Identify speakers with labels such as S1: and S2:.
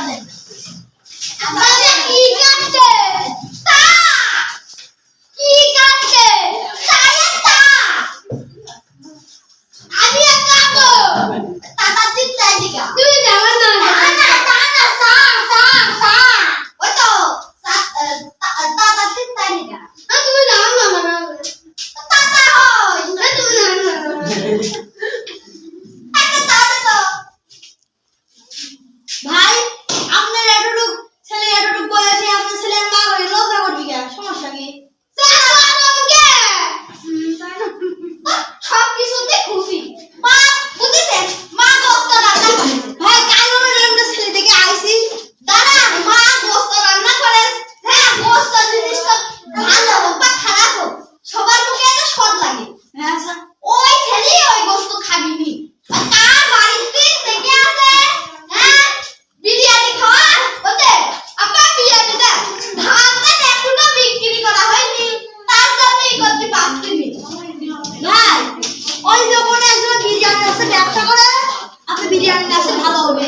S1: পারবেন ওই যে ওখানে একজন বিরিয়ানি আছে ব্যবসা করে আপনি বিরিয়ানি আছে ভালো হবে।